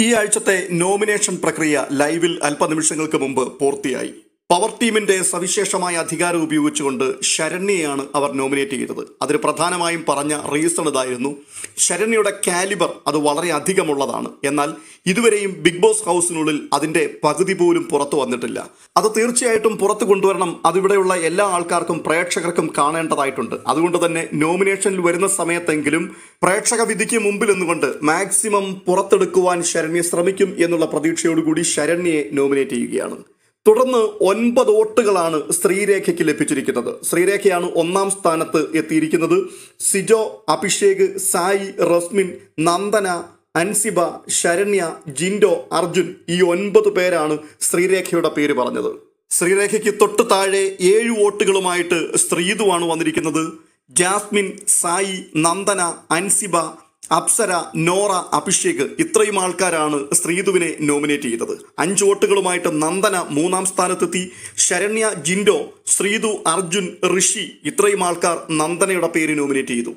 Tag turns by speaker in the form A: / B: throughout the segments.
A: ഈ ആഴ്ചത്തെ നോമിനേഷൻ പ്രക്രിയ ലൈവിൽ അല്പനിമിഷങ്ങൾക്ക് മുമ്പ് പൂർത്തിയായി. പവർ ടീമിന്റെ സവിശേഷമായ അധികാരം ഉപയോഗിച്ചുകൊണ്ട് ശരണ്യയാണ് അവർ നോമിനേറ്റ് ചെയ്തത്. അതിന് പ്രധാനമായും പറഞ്ഞ റീസൺ ഇതായിരുന്നു. ശരണ്യയുടെ കാലിബർ അത് വളരെ അധികമുള്ളതാണ്. എന്നാൽ ഇതുവരെയും ബിഗ് ബോസ് ഹൗസിനുള്ളിൽ അതിന്റെ പകുതി പോലും പുറത്തു വന്നിട്ടില്ല. അത് തീർച്ചയായിട്ടും പുറത്തു കൊണ്ടുവരണം. അതിവിടെയുള്ള എല്ലാ ആൾക്കാർക്കും പ്രേക്ഷകർക്കും കാണേണ്ടതായിട്ടുണ്ട്. അതുകൊണ്ട് തന്നെ നോമിനേഷനിൽ വരുന്ന സമയത്തെങ്കിലും പ്രേക്ഷക വിധിക്ക് മുമ്പിൽ നിന്നുകൊണ്ട് മാക്സിമം പുറത്തെടുക്കുവാൻ ശരണ്യ ശ്രമിക്കും എന്നുള്ള പ്രതീക്ഷയോടുകൂടി ശരണ്യയെ നോമിനേറ്റ് ചെയ്യുകയാണ്. തുടർന്ന് ഒൻപത് വോട്ടുകളാണ് ശ്രീരേഖയ്ക്ക് ലഭിച്ചിരിക്കുന്നത്. ശ്രീരേഖയാണ് ഒന്നാം സ്ഥാനത്ത് എത്തിയിരിക്കുന്നത്. സിജോ അഭിഷേക് സായി റസ്മിൻ നന്ദന അൻസിബ ശരണ്യ ജിൻഡോ അർജുൻ ഈ ഒൻപത് പേരാണ് ശ്രീരേഖയുടെ പേര് പറഞ്ഞത്. ശ്രീരേഖയ്ക്ക് തൊട്ട് താഴെ ഏഴ് വോട്ടുകളുമായിട്ട് ശ്രീതുവാണ് വന്നിരിക്കുന്നത്. ജാസ്മിൻ സായി നന്ദന അൻസിബ അപ്സര നോറ അഭിഷേക് ഇത്രയും ആൾക്കാരാണ് ശ്രീതുവിനെ നോമിനേറ്റ് ചെയ്തത്. അഞ്ച് വോട്ടുകളുമായിട്ട് നന്ദന മൂന്നാം സ്ഥാനത്തെത്തി. ശരണ്യ ജിൻഡോ ശ്രീതു അർജുൻ ഋഷി ഇത്രയും ആൾക്കാർ നന്ദനയുടെ പേര് നോമിനേറ്റ് ചെയ്തു.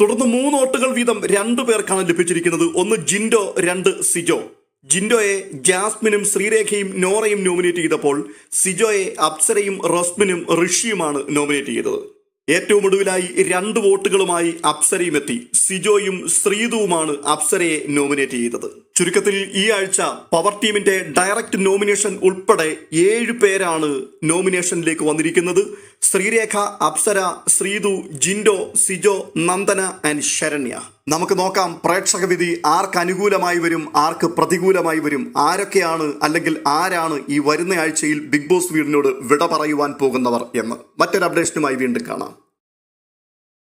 A: തുടർന്ന് മൂന്ന് വോട്ടുകൾ വീതം രണ്ടു പേർക്കാണ് ലഭിച്ചിരിക്കുന്നത്. ഒന്ന് ജിൻഡോ രണ്ട് സിജോ. ജിൻഡോയെ ജാസ്മിനും ശ്രീരേഖയും നോറയും നോമിനേറ്റ് ചെയ്തപ്പോൾ സിജോയെ അപ്സരയും റസ്മിനും ഋഷിയുമാണ് നോമിനേറ്റ് ചെയ്തത്. ഏറ്റവും ഒടുവിലായി രണ്ട് വോട്ടുകളുമായി അപ്സരയും എത്തി സിജോയും ശ്രീതുവുമാണ് അപ്സരയെ നോമിനേറ്റ് ചെയ്തത്. ചുരുക്കത്തിൽ ഈ ആഴ്ച പവർ ടീമിന്റെ ഡയറക്റ്റ് നോമിനേഷൻ ഉൾപ്പെടെ ഏഴ് പേരാണ് നോമിനേഷനിലേക്ക് വന്നിരിക്കുന്നത്. ശ്രീരേഖ അപ്സര ശ്രീതു ജിൻഡോ സിജോ നന്ദന ആൻഡ് ശരണ്യ. നമുക്ക് നോക്കാം പ്രേക്ഷക വിധി ആർക്ക് അനുകൂലമായി വരും ആർക്ക് പ്രതികൂലമായി വരും ആരൊക്കെയാണ് അല്ലെങ്കിൽ ആരാണ് ഈ വരുന്ന ആഴ്ചയിൽ ബിഗ് ബോസ് വീടിനോട് വിട പറയുവാൻ പോകുന്നവർ എന്ന്. മറ്റൊരു അപ്ഡേഷനുമായി വീണ്ടും കാണാം.